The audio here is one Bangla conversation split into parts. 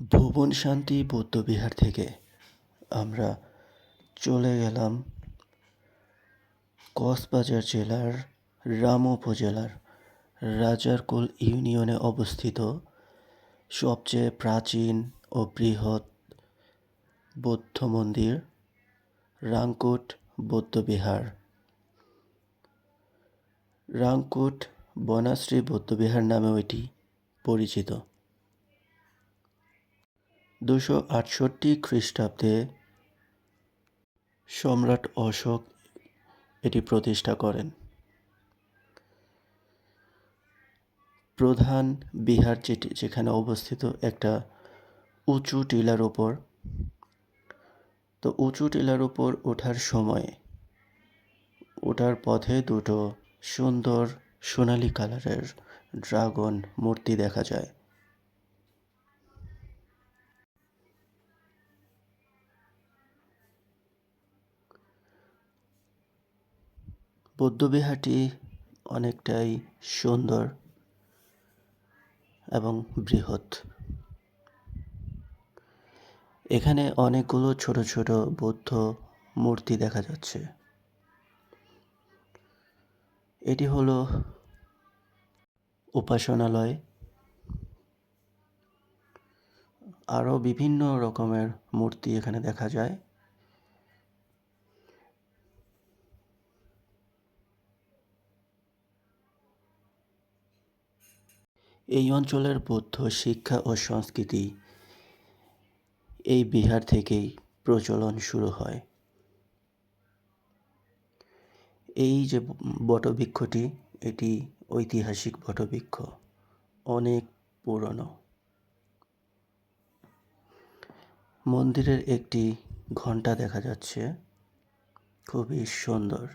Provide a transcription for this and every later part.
ভুবন শান্তি বৌদ্ধবিহার থেকে আমরা চলে গেলাম কক্সবাজার জেলার রাম উপজেলার রাজারকুল ইউনিয়নে অবস্থিত সবচেয়ে প্রাচীন ও বৃহৎ বৌদ্ধ মন্দির রাংকুট বৌদ্ধবিহার। রাংকুট বনাশ্রী বৌদ্ধবিহার নামেও এটি পরিচিত। দুশো আটষট্টি খ্রিস্টাব্দে সম্রাট অশোক এটি প্রতিষ্ঠা করেন। প্রধান বিহার যেটি, যেখানে অবস্থিত একটা উঁচু টিলার ওপর তো উঁচু টিলার উপর ওঠার সময় ওঠার পথে দুটো সুন্দর সোনালী কালারের ড্রাগন মূর্তি দেখা যায়। বৌদ্ধবিহারটি অনেকটাই সুন্দর এবং বৃহৎ। এখানে অনেকগুলো ছোট ছোট বৌদ্ধ মূর্তি দেখা যাচ্ছে। এটি হলো উপাসনালয়। আরও বিভিন্ন রকমের মূর্তি এখানে দেখা যায়। এই অঞ্চলের বৌদ্ধ শিক্ষা ও সংস্কৃতি এই বিহার থেকেই প্রচলন শুরু হয়। এই যে বটবৃক্ষটি, এটি ঐতিহাসিক বটবৃক্ষ, অনেক পুরনো। মন্দিরের একটি ঘণ্টা দেখা যাচ্ছে, খুবই সুন্দর।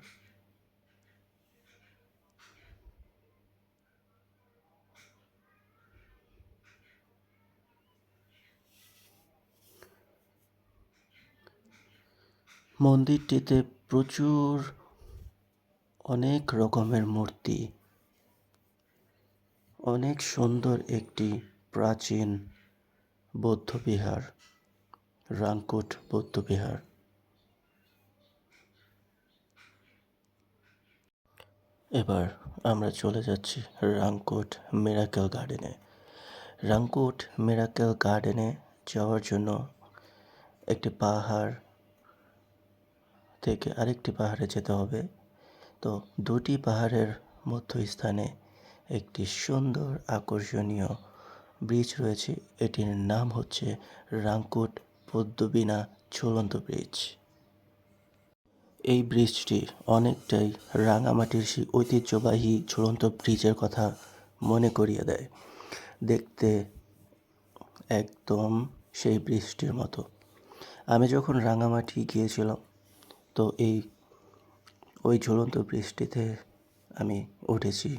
মন্দিরটিতে প্রচুর অনেক রকমের মূর্তি। অনেক সুন্দর একটি প্রাচীন বৌদ্ধবিহার রাংকুট বৌদ্ধবিহার। এবার আমরা চলে যাচ্ছি রাংকুট মিরাকেল গার্ডেনে। রাংকুট মিরাকেল গার্ডেনে যাওয়ার জন্য একটি পাহাড় থেকে আরেকটি পাহাড়ে যেতে হবে। তো দুটি পাহাড়ের মধ্যস্থানে একটি সুন্দর আকর্ষণীয় ব্রিজ রয়েছে। এটির নাম হচ্ছে রাংকুট পদ্মবিনা ঝুলন্ত ব্রিজ এই ব্রিজটি অনেকটাই রাঙামাটির সেই ঐতিহ্যবাহী ঝুলন্ত ব্রিজের কথা মনে করিয়ে দেয়। দেখতে একদম সেই ব্রিজটির মতো। আমি যখন রাঙামাটি গিয়েছিলাম তো এই, ওই ঝুলন্ত ব্রিজটিতে আমি উঠেছি।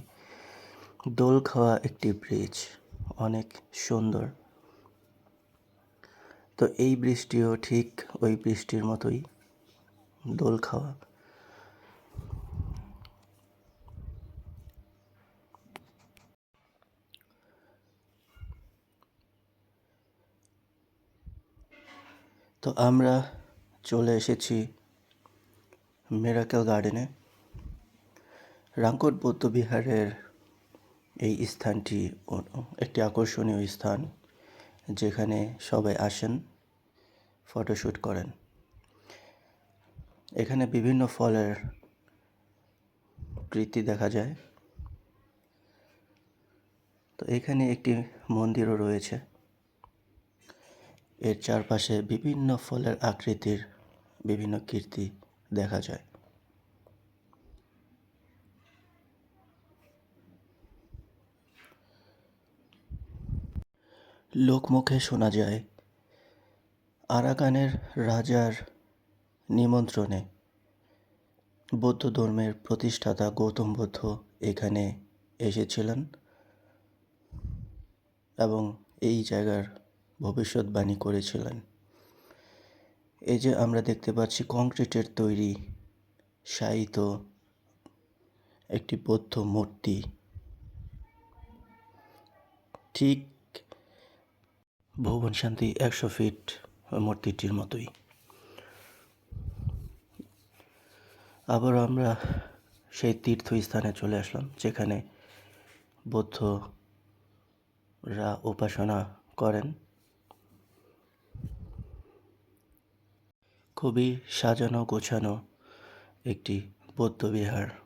দোল খাওয়া একটি ব্রিজ অনেক সুন্দর। তো এই বৃষ্টিও ঠিক ওই বৃষ্টির মতোই দোল খাওয়া। তো আমরা চলে এসেছি মেরাকেল গার্ডেনে। রাঙ্কট বৌদ্ধবিহারের এই স্থানটি একটি আকর্ষণীয় স্থান, যেখানে সবাই আসেন ফটোশ্যুট করেন। এখানে বিভিন্ন ফলের কৃতি দেখা যায়। তো এখানে একটি মন্দিরও রয়েছে। এর চারপাশে বিভিন্ন ফলের আকৃতির বিভিন্ন কীর্তি দেখা যায়। লোকমুখে শোনা যায়, আরাকানের রাজার নিমন্ত্রণে। বৌদ্ধ ধর্মের প্রতিষ্ঠাতা গৌতম বুদ্ধ এখানে এসেছিলেন এবং এই জায়গার ভবিষ্যৎবাণী করেছিলেন। এই যে আমরা দেখতে পাচ্ছি, কংক্রিটের তৈরি শায়িত একটি বৌদ্ধ মূর্তি। ঠিক ভুবন শান্তি একশো ফিট মূর্তিটির মতোই। আবার আমরা সেই তীর্থস্থানে চলে আসলাম, যেখানে বৌদ্ধরা উপাসনা করেন। খুবই সাজানো গোছানো একটি বৌদ্ধবিহার